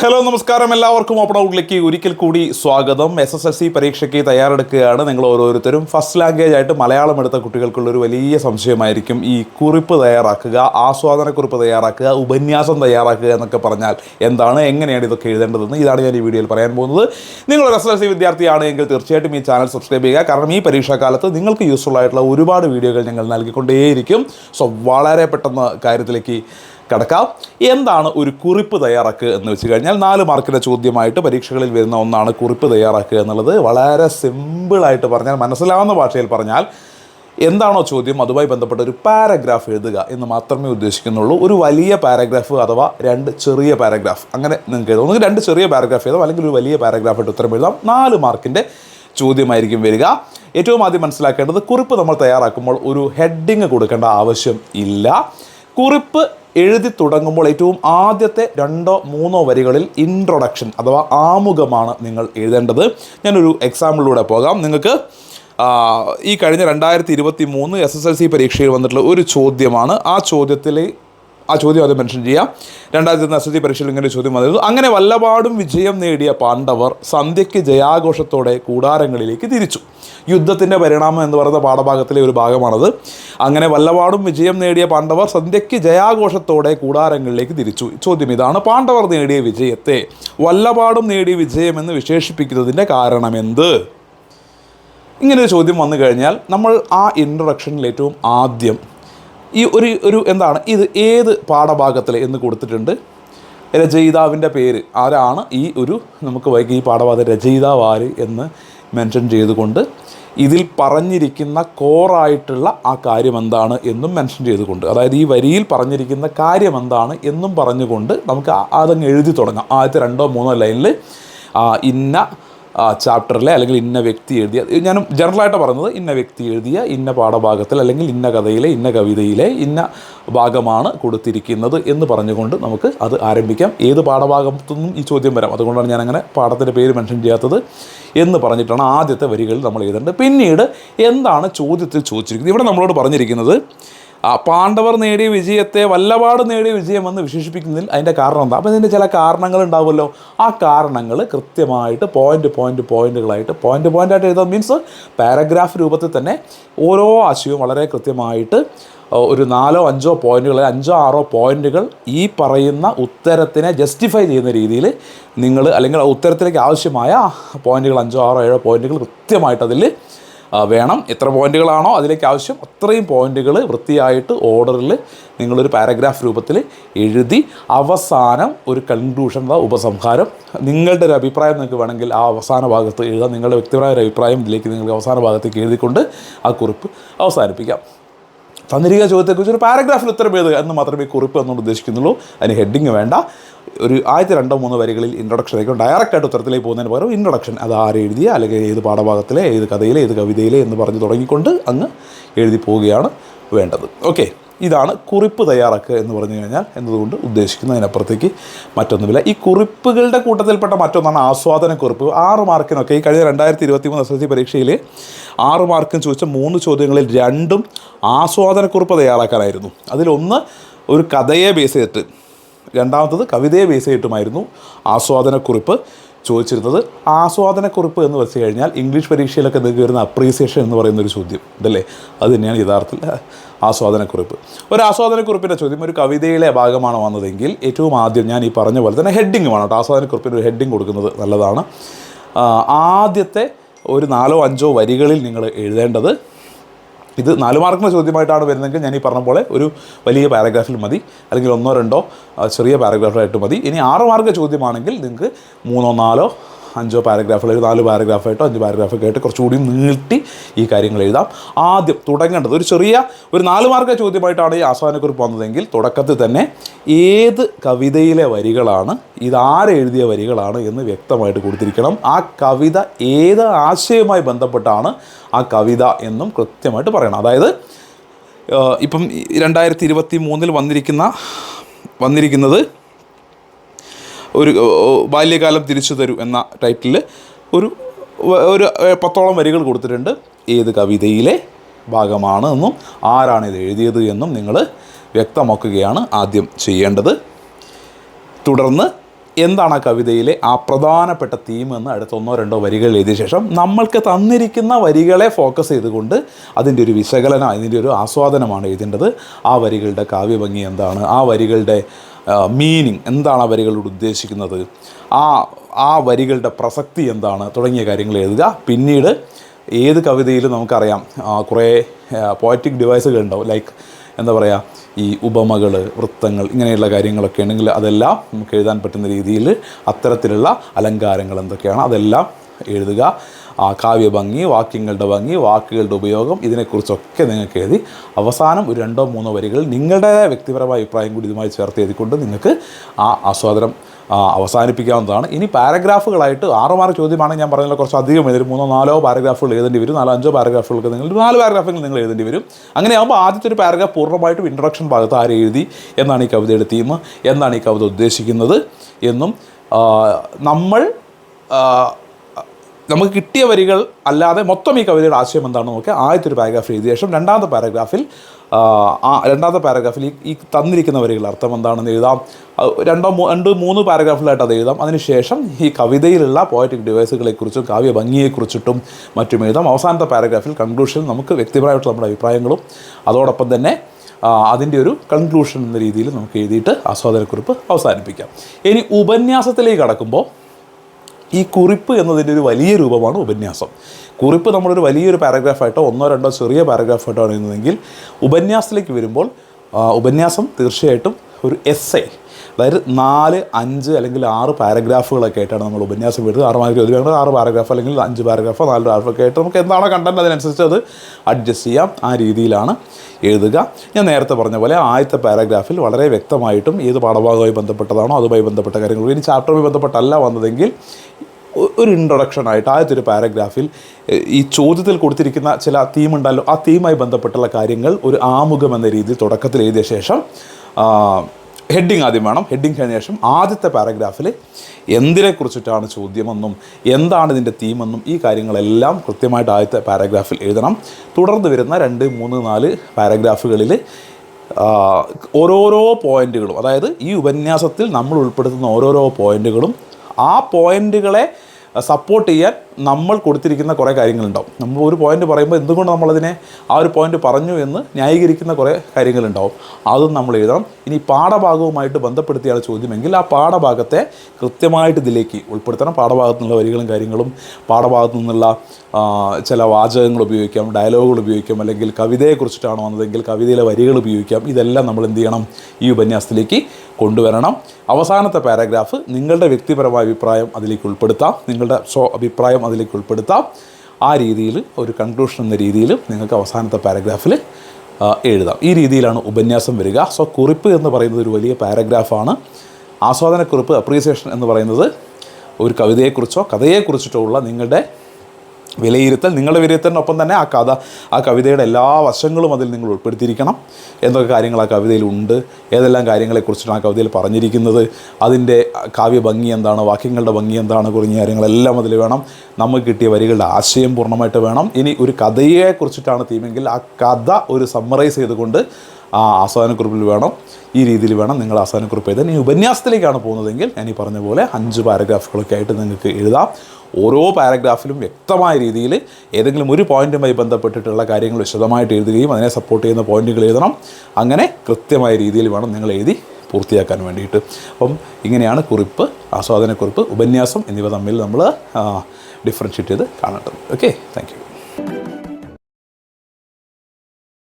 Hello നമസ്കാരം. എല്ലാവർക്കും open ഔട്ട്ലേക്ക് ഒരിക്കൽ കൂടി സ്വാഗതം. എസ് എസ് എൽ സി പരീക്ഷയ്ക്ക് തയ്യാറെടുക്കുകയാണ്. നിങ്ങൾ ഓരോരുത്തരും ഫസ്റ്റ് ലാംഗ്വേജ് ആയിട്ട് മലയാളം എടുത്ത കുട്ടികൾക്കുള്ള ഒരു വലിയ സംശയമായിരിക്കും. ഈ കുറിപ്പ് തയ്യാറാക്കുക ആസ്വാദന കുറിപ്പ് തയ്യാറാക്കുക ഉപന്യാസം തയ്യാറാക്കുക എന്നൊക്കെ പറഞ്ഞാൽ എന്താണ് എങ്ങനെയാണ് ഇതൊക്കെ എഴുതേണ്ടതെന്ന് ഇതാണ് ഞാൻ ഈ വീഡിയോയിൽ പറയാൻ പോകുന്നത്. നിങ്ങൾ എസ് എസ് എൽ സി വിദ്യാർത്ഥിയാണ് എങ്കിൽ തീർച്ചയായിട്ടും ഈ ചാനൽ സബ്സ്ക്രൈബ് ചെയ്യുക. കാരണം ഈ പരീക്ഷാകാലത്ത് നിങ്ങൾക്ക് യൂസ്ഫുൾ ആയിട്ടുള്ള ഒരുപാട് വീഡിയോകൾ ഞങ്ങൾ നൽകിക്കൊണ്ടേയിരിക്കും. സോ വളരെ പെട്ടെന്ന് കാര്യത്തിലേക്ക് കിടക്കാം. എന്താണ് ഒരു കുറിപ്പ് തയ്യാറാക്കുക എന്ന് വെച്ച് കഴിഞ്ഞാൽ നാല് മാർക്കിന്റെ ചോദ്യമായിട്ട് പരീക്ഷകളിൽ വരുന്ന ഒന്നാണ് കുറിപ്പ് തയ്യാറാക്കുക എന്നുള്ളത്. വളരെ സിമ്പിളായിട്ട് പറഞ്ഞാൽ മനസ്സിലാവുന്ന ഭാഷയിൽ പറഞ്ഞാൽ എന്താണോ ചോദ്യം അതുമായി ബന്ധപ്പെട്ട ഒരു പാരഗ്രാഫ് എഴുതുക എന്ന് മാത്രമേ ഉദ്ദേശിക്കുന്നുള്ളൂ. ഒരു വലിയ പാരഗ്രാഫ് അഥവാ രണ്ട് ചെറിയ പാരഗ്രാഫ്. അങ്ങനെ നിങ്ങൾക്ക് എഴുതാം. ഒന്നുകിൽ രണ്ട് ചെറിയ പാരഗ്രാഫ് എഴുതാം. അല്ലെങ്കിൽ ഒരു വലിയ പാരഗ്രാഫ് ആയിട്ട് ഉത്തരം എഴുതാം. നാല് മാർക്കിന്റെ ചോദ്യമായിരിക്കും വരിക. ഏറ്റവും ആദ്യം മനസ്സിലാക്കേണ്ടത് കുറിപ്പ് നമ്മൾ തയ്യാറാക്കുമ്പോൾ ഒരു ഹെഡിങ് കൊടുക്കേണ്ട ആവശ്യം ഇല്ല. കുറിപ്പ് എഴുതി തുടങ്ങുമ്പോൾ ഏറ്റവും ആദ്യത്തെ രണ്ടോ മൂന്നോ വരികളിൽ ഇൻട്രൊഡക്ഷൻ അഥവാ ആമുഖമാണ് നിങ്ങൾ എഴുതേണ്ടത്. ഞാനൊരു എക്സാമ്പിളിലൂടെ പോകാം. നിങ്ങൾക്ക് ഈ കഴിഞ്ഞ രണ്ടായിരത്തി ഇരുപത്തി മൂന്ന് എസ് എസ് എൽ സി പരീക്ഷയിൽ വന്നിട്ടുള്ള ഒരു ചോദ്യമാണ്. ആ ചോദ്യത്തിൽ ആ ചോദ്യം അത് മെൻഷൻ ചെയ്യാം. രണ്ടായിരത്തി നസതി പരീക്ഷയിൽ ഇങ്ങനെ ചോദ്യം വന്നിരുന്നു. അങ്ങനെ വല്ലപാടും വിജയം നേടിയ പാണ്ഡവർ സന്ധ്യയ്ക്ക് ജയാഘോഷത്തോടെ കൂടാരങ്ങളിലേക്ക് തിരിച്ചു. യുദ്ധത്തിന്റെ പരിണാമം എന്ന് പറയുന്ന പാഠഭാഗത്തിലെ ഒരു ഭാഗമാണത്. അങ്ങനെ വല്ലപാടും വിജയം നേടിയ പാണ്ഡവർ സന്ധ്യയ്ക്ക് ജയാഘോഷത്തോടെ കൂടാരങ്ങളിലേക്ക് തിരിച്ചു. ചോദ്യം ഇതാണ് പാണ്ഡവർ നേടിയ വിജയത്തെ വല്ലപാടും നേടിയ വിജയമെന്ന് വിശേഷിപ്പിക്കുന്നതിന്റെ കാരണമെന്ത് ഇങ്ങനെ ഒരു ചോദ്യം വന്നു കഴിഞ്ഞാൽ നമ്മൾ ആ ഇൻട്രൊഡക്ഷനിൽ ഏറ്റവും ആദ്യം ഈ ഒരു ഒരു എന്താണ് ഇത് ഏത് പാഠഭാഗത്തിൽ എന്ന് കൊടുത്തിട്ടുണ്ട്. രചയിതാവിന്റെ പേര് ആരാണ്? ഈ ഒരു നമുക്ക് വൈകി ഈ പാഠഭാഗത്ത് രചയിതാവ് ആര് എന്ന് മെൻഷൻ ചെയ്തുകൊണ്ട് ഇതിൽ പറഞ്ഞിരിക്കുന്ന കോറായിട്ടുള്ള ആ കാര്യം എന്താണ് എന്നും മെൻഷൻ ചെയ്തുകൊണ്ട്. അതായത് ഈ വരിയിൽ പറഞ്ഞിരിക്കുന്ന കാര്യം എന്താണ് എന്നും പറഞ്ഞുകൊണ്ട് നമുക്ക് അതങ്ങ് എഴുതി തുടങ്ങാം. ആദ്യത്തെ രണ്ടോ മൂന്നോ ലൈനിൽ ഇന്ന ചാപ്റ്ററിലെ അല്ലെങ്കിൽ ഇന്ന വ്യക്തി എഴുതിയ ഞാൻ ജനറലായിട്ട് പറഞ്ഞത് ഇന്ന വ്യക്തി എഴുതിയ ഇന്ന പാഠഭാഗത്തിൽ അല്ലെങ്കിൽ ഇന്ന കഥയിലെ ഇന്ന കവിതയിലെ ഇന്ന ഭാഗമാണ് കൊടുത്തിരിക്കുന്നത് എന്ന് പറഞ്ഞുകൊണ്ട് നമുക്ക് അത് ആരംഭിക്കാം. ഏത് പാഠഭാഗത്തു നിന്നും ഈ ചോദ്യം വരാം. അതുകൊണ്ടാണ് ഞാൻ അങ്ങനെ പാഠത്തിന്റെ പേര് മെൻഷൻ ചെയ്യാത്തത് എന്ന് പറഞ്ഞിട്ടാണ് ആദ്യത്തെ വരികളിൽ നമ്മൾ എഴുതേണ്ടത്. പിന്നീട് എന്താണ് ചോദ്യത്തിൽ ചോദിച്ചിരിക്കുന്നത്? ഇവിടെ നമ്മളോട് പറഞ്ഞിരിക്കുന്നത് പാണ്ഡവർ നേടിയ വിജയത്തെ വല്ലപാട് നേടിയ വിജയമെന്ന് വിശേഷിപ്പിക്കുന്നതിൽ അതിന്റെ കാരണം എന്താ? അപ്പോൾ ഇതിന്റെ ചില കാരണങ്ങൾ ഉണ്ടാവുമല്ലോ. ആ കാരണങ്ങൾ കൃത്യമായിട്ട് പോയിന്റ് പോയിന്റ് പോയിന്റുകളായിട്ട് പോയിന്റ് പോയിന്റായിട്ട് എഴുതാം മീൻസ് പാരഗ്രാഫ് രൂപത്തിൽ തന്നെ ഓരോ ആശയവും വളരെ കൃത്യമായിട്ട് ഒരു നാലോ അഞ്ചോ പോയിന്റുകൾ അഞ്ചോ ആറോ പോയിന്റുകൾ ഈ പറയുന്ന ഉത്തരത്തിനെ ജസ്റ്റിഫൈ ചെയ്യുന്ന രീതിയിൽ നിങ്ങൾ അല്ലെങ്കിൽ ഉത്തരത്തിലേക്ക് ആവശ്യമായ പോയിന്റുകൾ അഞ്ചോ ആറോ ഏഴോ പോയിന്റുകൾ കൃത്യമായിട്ട് അതിൽ ആ, വേണം. എത്ര പോയിന്റുകളാണോ അതിലേക്ക് ആവശ്യം അത്രയും പോയിന്റുകൾ വൃത്തിയായിട്ട് ഓർഡറിൽ നിങ്ങളൊരു പാരഗ്രാഫ് രൂപത്തിൽ എഴുതി അവസാനം ഒരു കൺക്ലൂഷൻ അഥവാ ഉപസംഹാരം. നിങ്ങളുടെ ഒരു അഭിപ്രായം നിങ്ങൾക്ക് വേണമെങ്കിൽ ആ അവസാന ഭാഗത്ത് എഴുതാം. നിങ്ങളുടെ വ്യക്തിപരമായ ഒരു അഭിപ്രായം ഇതിലേക്ക് നിങ്ങൾ അവസാന ഭാഗത്തേക്ക് എഴുതിക്കൊണ്ട് ആ കുറിപ്പ് അവസാനിപ്പിക്കാം. തന്നിരിക്കുന്ന ചോദ്യത്തെക്കുറിച്ച് ഒരു പാരഗ്രാഫിൽ ഉത്തരം എഴുതുക എന്ന് മാത്രമേ കുറിപ്പ് എന്നുകൊണ്ട് ഉദ്ദേശിക്കുന്നുള്ളൂ. അതിന് ഹെഡിങ് വേണ്ട. ഒരു ആദ്യത്തെ രണ്ടോ മൂന്നോ വരികളിൽ ഇൻട്രൊഡക്ഷൻ ഡയറക്റ്റായിട്ട് ഉത്തരത്തിലേക്ക് പോകുന്നതിന് പകരം ഇൻട്രൊഡക്ഷൻ അത് ആര് എഴുതിയ? അല്ലെങ്കിൽ ഏത് പാഠഭാഗത്തിലെ? ഏത് കഥയിലെ? ഏത് കവിതയിലെ? എന്ന് പറഞ്ഞ് തുടങ്ങിക്കൊണ്ട് അങ്ങ് എഴുതി പോവുകയാണ് വേണ്ടത്. ഓക്കെ ഇതാണ് കുറിപ്പ് തയ്യാറാക്കുക എന്ന് പറഞ്ഞു കഴിഞ്ഞാൽ എന്നതുകൊണ്ട് ഉദ്ദേശിക്കുന്നതിനപ്പുറത്തേക്ക് മറ്റൊന്നുമില്ല. ഈ കുറിപ്പുകളുടെ കൂട്ടത്തിൽപ്പെട്ട മറ്റൊന്നാണ് ആസ്വാദന കുറിപ്പ്. ആറ് മാർക്കിനൊക്കെ ഈ കഴിഞ്ഞ രണ്ടായിരത്തി ഇരുപത്തി മൂന്ന് എസ് എസ് സി പരീക്ഷയിൽ ആറ് മാർക്കിന് ചോദിച്ച മൂന്ന് ചോദ്യങ്ങളിൽ രണ്ടും ആസ്വാദന കുറിപ്പ് തയ്യാറാക്കാനായിരുന്നു. അതിലൊന്ന് ഒരു കഥയെ ബേസ് ചെയ്തിട്ട് രണ്ടാമത്തത് കവിതയെ ബേസ് ചെയ്തിട്ടുമായിരുന്നു ആസ്വാദനക്കുറിപ്പ് ചോദിച്ചിരുന്നത് ആസ്വാദനക്കുറിപ്പ് എന്ന് വെച്ച് കഴിഞ്ഞാൽ ഇംഗ്ലീഷ് പരീക്ഷയിലൊക്കെ നിങ്ങൾക്ക് വരുന്ന അപ്രീസിയേഷൻ എന്ന് പറയുന്ന ഒരു ചോദ്യം ഇതല്ലേ? അത് തന്നെയാണ് യഥാർത്ഥത്തിൽ ആസ്വാദനക്കുറിപ്പ്. ഒരു ആസ്വാദനക്കുറിപ്പിന്റെ ചോദ്യം ഒരു കവിതയിലെ ഭാഗമാണ് വന്നതെങ്കിൽ ഏറ്റവും ആദ്യം ഞാൻ ഈ പറഞ്ഞ പോലെ തന്നെ ഹെഡിങ് വേണം കേട്ടോ. ആസ്വാദനക്കുറിപ്പിന് ഒരു ഹെഡിങ് കൊടുക്കുന്നത് നല്ലതാണ്. ആദ്യത്തെ ഒരു നാലോ അഞ്ചോ വരികളിൽ നിങ്ങൾ എഴുതേണ്ടത് ഇത് നാല് മാർക്കിന്റെ ചോദ്യമായിട്ടാണ് വരുന്നതെങ്കിൽ ഞാൻ ഈ പറഞ്ഞ പോലെ ഒരു വലിയ പാരഗ്രാഫിൽ മതി. അല്ലെങ്കിൽ ഒന്നോ രണ്ടോ ചെറിയ പാരഗ്രാഫായിട്ട് മതി. ഇനി ആറ് മാർക്ക് ചോദ്യമാണെങ്കിൽ നിങ്ങൾക്ക് മൂന്നോ നാലോ അഞ്ചോ പാരഗ്രാഫുകൾ ഒരു നാല് പാരഗ്രാഫായിട്ടോ അഞ്ച് പാരഗ്രാഫ് ആയിട്ട് കുറച്ചുകൂടി നീട്ടി ഈ കാര്യങ്ങൾ എഴുതാം. ആദ്യം തുടങ്ങേണ്ടത് ഒരു ചെറിയ ഒരു നാല് മാർക്ക് ചോദ്യമായിട്ടാണ് ഈ ആസ്വാദനക്കുറിപ്പ് വന്നതെങ്കിൽ തുടക്കത്തിൽ തന്നെ ഏത് കവിതയിലെ വരികളാണ് ഇതാരെഴുതിയ വരികളാണ് എന്ന് വ്യക്തമായിട്ട് കൊടുത്തിരിക്കണം. ആ കവിത ഏത് ആശയവുമായി ബന്ധപ്പെട്ടാണ് ആ കവിത എന്നും കൃത്യമായിട്ട് പറയണം. അതായത് ഇപ്പം രണ്ടായിരത്തി ഇരുപത്തി മൂന്നിൽ വന്നിരിക്കുന്ന വന്നിരിക്കുന്നത് ഒരു ബാല്യകാലം തിരിച്ചു തരൂ എന്ന ടൈറ്റിൽ ഒരു ഒരു പത്തോളം വരികൾ കൊടുത്തിട്ടുണ്ട്. ഏത് കവിതയിലെ ഭാഗമാണ് എന്നും ആരാണ് ഇത് എഴുതിയത് എന്നും നിങ്ങൾ വ്യക്തമാക്കുകയാണ് ആദ്യം ചെയ്യേണ്ടത്. തുടർന്ന് എന്താണ് ആ കവിതയിലെ ആ പ്രധാനപ്പെട്ട തീം എന്ന് അടുത്ത ഒന്നോ രണ്ടോ വരികൾ എഴുതിയ ശേഷം നമ്മൾക്ക് തന്നിരിക്കുന്ന വരികളെ ഫോക്കസ് ചെയ്തുകൊണ്ട് അതിന്റെ ഒരു വിശകലനം അതിന്റെ ഒരു ആസ്വാദനമാണ് എഴുതേണ്ടത്. ആ വരികളുടെ കാവ്യഭംഗി എന്താണ്? ആ വരികളുടെ മീനിങ് എന്താണ് ആ വരികളോട് ഉദ്ദേശിക്കുന്നത്? ആ ആ വരികളുടെ പ്രസക്തി എന്താണ്? തുടങ്ങിയ കാര്യങ്ങൾ എഴുതുക. പിന്നീട് ഏത് കവിതയിലും നമുക്കറിയാം കുറേ പോയറ്റിക് ഡിവൈസുകൾ ഉണ്ടാവും. ലൈക്ക് എന്താ പറയുക ഈ ഉപമകൾ വൃത്തങ്ങൾ ഇങ്ങനെയുള്ള കാര്യങ്ങളൊക്കെ ഉണ്ടെങ്കിൽ അതെല്ലാം നമുക്ക് എഴുതാൻ പറ്റുന്ന രീതിയിൽ അത്തരത്തിലുള്ള അലങ്കാരങ്ങൾ എന്തൊക്കെയാണ്? അതെല്ലാം എഴുതുക. ആ കാവ്യ ഭംഗി വാക്യങ്ങളുടെ ഭംഗി വാക്കുകളുടെ ഉപയോഗം ഇതിനെക്കുറിച്ചൊക്കെ നിങ്ങൾക്ക് എഴുതി അവസാനം ഒരു രണ്ടോ മൂന്നോ വരികൾ നിങ്ങളുടെ വ്യക്തിപരമായ അഭിപ്രായം കൂടി ഇതുമായി ചേർത്ത് എഴുതിക്കൊണ്ട് നിങ്ങൾക്ക് ആ ആസ്വാദനം അവസാനിപ്പിക്കാവുന്നതാണ്. ഇനി പാരഗ്രാഫുകളായിട്ട് മാർക്ക് ചോദ്യമാണെങ്കിൽ ഞാൻ പറഞ്ഞാൽ കുറച്ച് അധികം എഴുതി മൂന്നോ നാലോ പാരഗ്രാഫുകൾ എഴുതേണ്ടി വരും. നാലോ അഞ്ചോ പാരഗ്രാഫുകൾക്ക് നിങ്ങൾ നാല് പാരഗ്രാഫുകൾ നിങ്ങൾ എഴുതേണ്ടി വരും. അങ്ങനെയാകുമ്പോൾ ആദ്യത്തെ ഒരു പാരഗ്രാഫ് പൂർണമായിട്ടും ഇൻട്രൊഡക്ഷൻ ഭാഗത്ത് ആര് എഴുതി എന്നാണ് ഈ കവിതയുടെ തീം എന്നാണ് ഈ കവിത ഉദ്ദേശിക്കുന്നത് എന്നും നമ്മൾ നമുക്ക് കിട്ടിയ വരികൾ അല്ലാതെ മൊത്തം ഈ കവിതയുടെ ആശയം എന്താണെന്ന് നോക്കുക ആദ്യത്തെ ഒരു പാരഗ്രാഫ് എഴുതിയ ശേഷം രണ്ടാമത്തെ പാരഗ്രാഫിൽ രണ്ടാമത്തെ പാരഗ്രാഫിൽ ഈ തന്നിരിക്കുന്ന വരികൾ അർത്ഥം എന്താണെന്ന് എഴുതാം. രണ്ടോ രണ്ട് മൂന്ന് പാരഗ്രാഫിലായിട്ട് അത് എഴുതാം. അതിനുശേഷം ഈ കവിതയിലുള്ള പോയറ്റിക് ഡിവൈസുകളെക്കുറിച്ചും കാവ്യ ഭംഗിയെക്കുറിച്ചിട്ടും മറ്റും എഴുതാം. അവസാനത്തെ പാരഗ്രാഫിൽ കൺക്ലൂഷൻ നമുക്ക് വ്യക്തിപരമായിട്ട് നമ്മുടെ അഭിപ്രായങ്ങളും അതോടൊപ്പം തന്നെ അതിന്റെ ഒരു കൺക്ലൂഷൻ എന്ന രീതിയിൽ നമുക്ക് എഴുതിയിട്ട് ആസ്വാദനക്കുറിപ്പ് അവസാനിപ്പിക്കാം. ഇനി ഉപന്യാസത്തിലേക്ക് കടക്കുമ്പോൾ ഈ കുറിപ്പ് എന്നതിന്റെ ഒരു വലിയ രൂപമാണ് ഉപന്യാസം. കുറിപ്പ് നമ്മളൊരു വലിയൊരു പാരഗ്രാഫായിട്ടോ ഒന്നോ രണ്ടോ ചെറിയ പാരഗ്രാഫായിട്ടോ ആണ് എഴുതുന്നതെങ്കിൽ ഉപന്യാസത്തിലേക്ക് വരുമ്പോൾ ഉപന്യാസം തീർച്ചയായിട്ടും ഒരു എസ് എ അതായത് നാല് അഞ്ച് അല്ലെങ്കിൽ ആറ് പാരഗ്രാഫുകളൊക്കെ ആയിട്ടാണ് നമ്മൾ ഉപന്യാസം വരുന്നത് ആറ് മാർക്ക് ഒരു ആറ് പാരഗ്രാഫ് അല്ലെങ്കിൽ അഞ്ച് പാരഗ്രാഫോ നാല് പാരഗ്രാഫൊക്കെ ആയിട്ട് നമുക്ക് എന്താണോ കണ്ടന്റ് അതിനനുസരിച്ച് അത് അഡ്ജസ്റ്റ് ചെയ്യാം. ആ രീതിയിലാണ് എഴുതുക. ഞാൻ നേരത്തെ പറഞ്ഞ പോലെ ആദ്യത്തെ പാരഗ്രാഫിൽ വളരെ വ്യക്തമായിട്ടും ഏത് പാഠഭാഗവുമായി ബന്ധപ്പെട്ടതാണോ അതുമായി ബന്ധപ്പെട്ട കാര്യങ്ങൾ ഇനി ചാപ്റ്ററുമായി ബന്ധപ്പെട്ടല്ല വന്നതെങ്കിൽ ഒരു ഇൻട്രൊഡക്ഷനായിട്ട് ആദ്യത്തെ ഒരു പാരഗ്രാഫിൽ ഈ ചോദ്യത്തിൽ കൊടുത്തിരിക്കുന്ന ചില തീം ഉണ്ടല്ലോ ആ തീമായി ബന്ധപ്പെട്ടുള്ള കാര്യങ്ങൾ ഒരു ആമുഖം എന്ന രീതിയിൽ തുടക്കത്തിൽ എഴുതിയ ശേഷം ഹെഡിങ് ആദ്യം വേണം. ഹെഡിങ് കഴിഞ്ഞ ശേഷം ആദ്യത്തെ പാരഗ്രാഫിൽ എന്തിനെക്കുറിച്ചിട്ടാണ് ചോദ്യമെന്നും എന്താണ് ഇതിന്റെ തീമെന്നും ഈ കാര്യങ്ങളെല്ലാം കൃത്യമായിട്ട് ആദ്യത്തെ പാരഗ്രാഫിൽ എഴുതണം. തുടർന്ന് വരുന്ന രണ്ട് മൂന്ന് നാല് പാരഗ്രാഫുകളിൽ ഓരോരോ പോയിന്റുകളും അതായത് ഈ ഉപന്യാസത്തിൽ നമ്മൾ ഉൾപ്പെടുത്തുന്ന ഓരോരോ പോയിന്റുകളും ആ പോയിന്റുകളെ സപ്പോർട്ട് ചെയ്യാൻ നമ്മൾ കൊടുത്തിരിക്കുന്ന കുറേ കാര്യങ്ങളുണ്ടാവും. നമ്മൾ ഒരു പോയിന്റ് പറയുമ്പോൾ എന്തുകൊണ്ട് നമ്മളതിനെ ആ ഒരു പോയിന്റ് പറഞ്ഞു എന്ന് ന്യായീകരിക്കുന്ന കുറേ കാര്യങ്ങളുണ്ടാവും. അതും നമ്മൾ എഴുതണം. ഇനി പാഠഭാഗവുമായിട്ട് ബന്ധപ്പെടുത്തിയാണ് ചോദ്യമെങ്കിൽ ആ പാഠഭാഗത്തെ കൃത്യമായിട്ട് ഇതിലേക്ക് ഉൾപ്പെടുത്തണം. പാഠഭാഗത്തു നിന്നുള്ള വരികളും കാര്യങ്ങളും പാഠഭാഗത്തു നിന്നുള്ള ചില വാചകങ്ങൾ ഉപയോഗിക്കാം ഡയലോഗുകൾ ഉപയോഗിക്കാം അല്ലെങ്കിൽ കവിതയെക്കുറിച്ചിട്ടാണ് വന്നതെങ്കിൽ കവിതയിലെ വരികൾ ഉപയോഗിക്കാം. ഇതെല്ലാം നമ്മൾ എന്ത് ചെയ്യണം? ഈ ഉപന്യാസത്തിലേക്ക് കൊണ്ടുവരണം. അവസാനത്തെ പാരഗ്രാഫ് നിങ്ങളുടെ വ്യക്തിപരമായ അഭിപ്രായം അതിലേക്ക് ഉൾപ്പെടുത്താം. നിങ്ങളുടെ സ്വ അഭിപ്രായം അതിലേക്ക് ഉൾപ്പെടുത്താം. ആ രീതിയിൽ ഒരു കൺക്ലൂഷൻ എന്ന രീതിയിൽ നിങ്ങൾക്ക് അവസാനത്തെ പാരഗ്രാഫിൽ എഴുതാം. ഈ രീതിയിലാണ് ഉപന്യാസം വരിക. സോ കുറിപ്പ് എന്ന് പറയുന്നത് ഒരു വലിയ പാരഗ്രാഫാണ് ആസ്വാദനക്കുറിപ്പ് അപ്രീസിയേഷൻ എന്ന് പറയുന്നത് ഒരു കവിതയെക്കുറിച്ചോ കഥയെക്കുറിച്ചിട്ടോ ഉള്ള നിങ്ങളുടെ വിലയിരുത്തൽ നിങ്ങളുടെ വിലയിരുത്തലിനൊപ്പം തന്നെ ആ കഥ ആ കവിതയുടെ എല്ലാ വശങ്ങളും അതിൽ നിങ്ങൾ ഉൾപ്പെടുത്തിയിരിക്കണം. എന്തൊക്കെ കാര്യങ്ങൾ ആ കവിതയിലുണ്ട് ഏതെല്ലാം കാര്യങ്ങളെക്കുറിച്ചിട്ടാണ് ആ കവിതയിൽ പറഞ്ഞിരിക്കുന്നത് അതിന്റെ കാവ്യ ഭംഗി എന്താണ് വാക്യങ്ങളുടെ ഭംഗി എന്താണ് തുടങ്ങിയ കാര്യങ്ങളെല്ലാം അതിൽ വേണം. നമുക്ക് കിട്ടിയ വരികളുടെ ആശയം പൂർണമായിട്ട് വേണം. ഇനി ഒരു കഥയെക്കുറിച്ചിട്ടാണ് തീമെങ്കിൽ ആ കഥ ഒരു സമ്മറൈസ് ചെയ്തുകൊണ്ട് ആ ആസ്വാദനക്കുറിപ്പിൽ വേണം. ഈ രീതിയിൽ വേണം നിങ്ങൾ ആസ്വാദനക്കുറിപ്പ് എഴുതാൻ. ഇനി ഉപന്യാസത്തിലേക്കാണ് പോകുന്നതെങ്കിൽ ഞാൻ ഈ പറഞ്ഞ പോലെ അഞ്ച് പാരഗ്രാഫുകളൊക്കെ ആയിട്ട് നിങ്ങൾക്ക് എഴുതാം. ഓരോ പാരഗ്രാഫിലും വ്യക്തമായ രീതിയിൽ ഏതെങ്കിലും ഒരു പോയിന്റുമായി ബന്ധപ്പെട്ടിട്ടുള്ള കാര്യങ്ങൾ വിശദമായിട്ട് എഴുതുകയും അതിനെ സപ്പോർട്ട് ചെയ്യുന്ന പോയിന്റുകൾ എഴുതണം. അങ്ങനെ കൃത്യമായ രീതിയിൽ വേണം നിങ്ങൾ എഴുതി പൂർത്തിയാക്കാൻ വേണ്ടിയിട്ട്. അപ്പം ഇങ്ങനെയാണ് കുറിപ്പ് ആസ്വാദനക്കുറിപ്പ് ഉപന്യാസം എന്നിവ തമ്മിൽ നമ്മൾ ഡിഫറൻഷ്യേറ്റ് ചെയ്ത് കാണേണ്ടത്. Okay thank